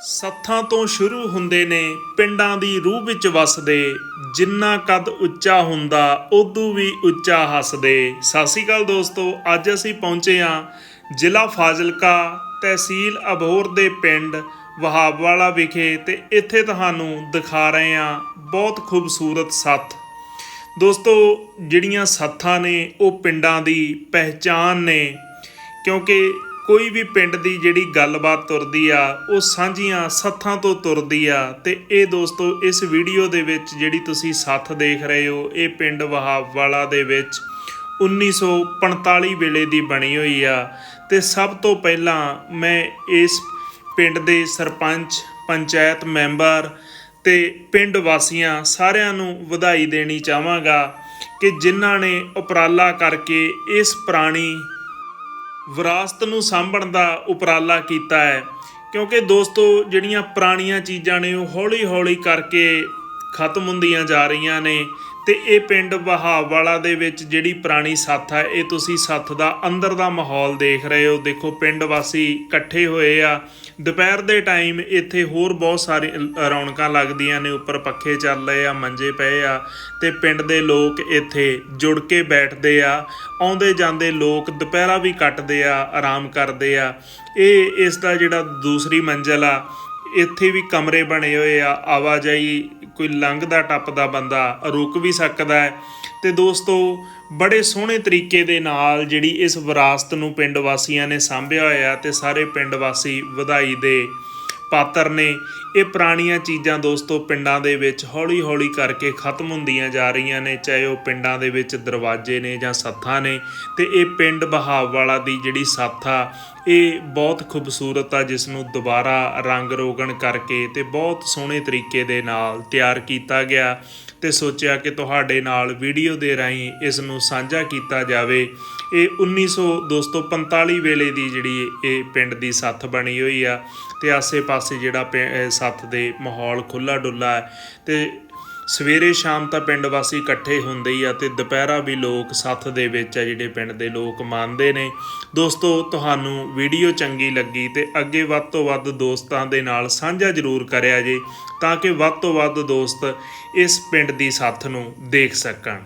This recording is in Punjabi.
ਸੱਥਾਂ ਤੋਂ ਸ਼ੁਰੂ ਹੁੰਦੇ ਨੇ, ਪਿੰਡਾਂ ਦੀ ਰੂਹ ਵਿੱਚ ਵਸਦੇ। ਜਿੰਨਾ ਕਦ ਉੱਚਾ ਹੁੰਦਾ ਉਦੋਂ ਵੀ ਉੱਚਾ ਹੱਸਦੇ। ਸਤਿ ਸ਼੍ਰੀ ਅਕਾਲ ਦੋਸਤੋ, ਅੱਜ ਅਸੀਂ ਪਹੁੰਚੇ ਹਾਂ ਜ਼ਿਲ੍ਹਾ ਫਾਜ਼ਿਲਕਾ ਤਹਿਸੀਲ ਅਬੋਹਰ ਦੇ ਪਿੰਡ ਵਹਾਬਵਾਲਾ ਵਿਖੇ ਤੇ ਇੱਥੇ ਤੁਹਾਨੂੰ ਦਿਖਾ ਰਹੇ ਹਾਂ ਬਹੁਤ ਖੂਬਸੂਰਤ ਸੱਥ। ਦੋਸਤੋ, ਜਿਹੜੀਆਂ ਸੱਥਾਂ ਨੇ, ਉਹ ਪਿੰਡਾਂ ਦੀ ਪਹਿਚਾਨ ਨੇ, ਕਿਉਂਕਿ ਕੋਈ ਵੀ ਪਿੰਡ ਦੀ ਜਿਹੜੀ ਗੱਲਬਾਤ ਤੁਰਦੀ ਆ, ਉਹ ਸਾਂਝੀਆਂ ਸੱਥਾਂ ਤੋਂ ਤੁਰਦੀ ਆ। ਤੇ ਇਹ ਦੋਸਤੋ, ਇਸ ਵੀਡੀਓ ਦੇ ਵਿੱਚ ਜਿਹੜੀ ਤੁਸੀਂ ਸੱਥ ਦੇਖ ਰਹੇ ਹੋ, ਇਹ ਪਿੰਡ ਵਹਾਬਵਾਲਾ ਦੇ ਵਿੱਚ 1945 ਵੇਲੇ ਦੀ ਬਣੀ ਹੋਈ ਆ। ਤੇ ਸਭ ਤੋਂ ਪਹਿਲਾਂ ਮੈਂ ਇਸ ਪਿੰਡ ਦੇ ਸਰਪੰਚ, ਪੰਚਾਇਤ ਮੈਂਬਰ ਤੇ ਪਿੰਡ ਵਾਸੀਆਂ ਸਾਰਿਆਂ ਨੂੰ ਵਧਾਈ ਦੇਣੀ ਚਾਹਾਂਗਾ ਕਿ ਜਿਨ੍ਹਾਂ ਨੇ ਉਪਰਾਲਾ ਕਰਕੇ ਇਸ ਪੁਰਾਣੀ ਵਿਰਾਸਤ ਨੂੰ ਸਾਂਭਣ ਦਾ ਉਪਰਾਲਾ ਕੀਤਾ ਹੈ। ਕਿਉਂਕਿ ਦੋਸਤੋ, ਜਿਹੜੀਆਂ ਪੁਰਾਣੀਆਂ ਚੀਜ਼ਾਂ ਨੇ, ਉਹ ਹੌਲੀ-ਹੌਲੀ ਕਰਕੇ ਖਤਮ ਹੁੰਦੀਆਂ ਜਾ ਰਹੀਆਂ ਨੇ। ਤੇ ਇਹ ਪਿੰਡ ਬਹਾਵਵਾਲਾ ਦੇ ਵਿੱਚ ਜਿਹੜੀ ਪੁਰਾਣੀ ਸੱਥ ਆ, ਇਹ ਤੁਸੀਂ ਸੱਥ ਦਾ ਅੰਦਰ ਦਾ ਮਾਹੌਲ ਦੇਖ ਰਹੇ ਹੋ। ਦੇਖੋ, ਪਿੰਡ ਵਾਸੀ ਇਕੱਠੇ ਹੋਏ ਆ। ਦੁਪਹਿਰ ਦੇ ਟਾਈਮ ਇੱਥੇ ਹੋਰ ਬਹੁਤ ਸਾਰੇ ਰੌਣਕਾਂ ਲੱਗਦੀਆਂ ਨੇ। ਉੱਪਰ ਪੱਖੇ ਚੱਲ ਰਹੇ ਆ, ਮੰਜੇ ਪਏ ਆ। ਤੇ ਪਿੰਡ ਦੇ ਲੋਕ ਇੱਥੇ ਜੁੜ ਕੇ ਬੈਠਦੇ ਆ। ਆਉਂਦੇ ਜਾਂਦੇ ਲੋਕ ਦੁਪਹਿਰਾ ਵੀ ਕੱਟਦੇ ਆ, ਆਰਾਮ ਕਰਦੇ ਆ। ਇਹ ਇਸ ਦਾ ਜਿਹੜਾ ਦੂਸਰੀ ਮੰਜ਼ਲ ਆ ਇੱਥੇ ਵੀ ਕਮਰੇ ਬਣੇ ਹੋਏ ਆ, ਆਵਾਜਾਈ ਕੋਈ ਲੰਘਦਾ ਟੱਪਦਾ ਬੰਦਾ ਰੁਕ ਵੀ ਸਕਦਾ ਹੈ। ਤੇ ਦੋਸਤੋ, ਬੜੇ ਸੋਹਣੇ ਤਰੀਕੇ ਦੇ ਨਾਲ ਜਿਹੜੀ ਇਸ ਵਿਰਾਸਤ ਨੂੰ ਪਿੰਡ ਵਾਸੀਆਂ ਨੇ ਸਾਂਭਿਆ ਹੋਇਆ ਤੇ ਸਾਰੇ ਪਿੰਡ ਵਾਸੀ ਵਧਾਈ ਦੇ ਪਾਤਰ ਨੇ। ਇਹ ਪੁਰਾਣੀਆਂ ਚੀਜ਼ਾਂ ਦੋਸਤੋ ਪਿੰਡਾਂ ਦੇ ਵਿੱਚ ਹੌਲੀ-ਹੌਲੀ ਕਰਕੇ ਖਤਮ ਹੁੰਦੀਆਂ ਜਾ ਰਹੀਆਂ ਨੇ, ਚਾਹੇ ਉਹ ਪਿੰਡਾਂ ਦੇ ਵਿੱਚ ਦਰਵਾਜ਼ੇ ਨੇ ਜਾਂ ਸੱਥਾਂ ਨੇ। ਤੇ ਇਹ ਪਿੰਡ ਬਹਾਵ ਵਾਲਾ ਦੀ ਜਿਹੜੀ ਸੱਥ ਆ ਇਹ ਬਹੁਤ ਖੂਬਸੂਰਤ ਆ, ਜਿਸ ਨੂੰ ਦੁਬਾਰਾ ਰੰਗ ਰੋਗਣ ਕਰਕੇ ਤੇ ਬਹੁਤ ਸੋਹਣੇ ਤਰੀਕੇ ਦੇ ਨਾਲ ਤਿਆਰ ਕੀਤਾ ਗਿਆ ਤੇ ਸੋਚਿਆ ਕਿ ਤੁਹਾਡੇ ਨਾਲ ਵੀਡੀਓ ਦੇ ਰਾਹੀਂ ਇਸ ਨੂੰ ਸਾਂਝਾ ਕੀਤਾ ਜਾਵੇ। ਇਹ 1900 ਦੋਸਤੋ 45 ਵੇਲੇ ਦੀ ਜਿਹੜੀ ਇਹ ਪਿੰਡ ਦੀ ਸੱਥ ਬਣੀ ਹੋਈ ਆ ਤੇ ਆਸੇ-ਪਾਸੇ ਜਿਹੜਾ ਪਿੰ- ਸੱਥ ਦੇ ਮਾਹੌਲ ਖੁੱਲਾ ਡੁੱਲਾ ਹੈ ਤੇ ਸਵੇਰੇ ਸ਼ਾਮ ਤਾਂ ਪਿੰਡ ਵਾਸੀ ਇਕੱਠੇ ਹੁੰਦੇ ਹੀ ਆ ਤੇ ਦੁਪਹਿਰਾ ਵੀ ਲੋਕ ਸੱਥ ਦੇ ਵਿੱਚ ਆ ਜਿਹੜੇ ਪਿੰਡ ਦੇ ਲੋਕ ਮੰਨਦੇ ਨੇ। ਦੋਸਤੋ, ਤੁਹਾਨੂੰ ਵੀਡੀਓ ਚੰਗੀ ਲੱਗੀ ਤੇ ਅੱਗੇ ਵੱਧ ਤੋਂ ਵੱਧ ਦੋਸਤਾਂ ਦੇ ਨਾਲ ਸਾਂਝਾ ਜ਼ਰੂਰ ਕਰਿਆ ਜੇ ਤਾਂ ਕਿ ਵੱਧ ਤੋਂ ਵੱਧ ਦੋਸਤ ਇਸ ਪਿੰਡ ਦੀ ਸੱਥ ਨੂੰ ਦੇਖ ਸਕਣ।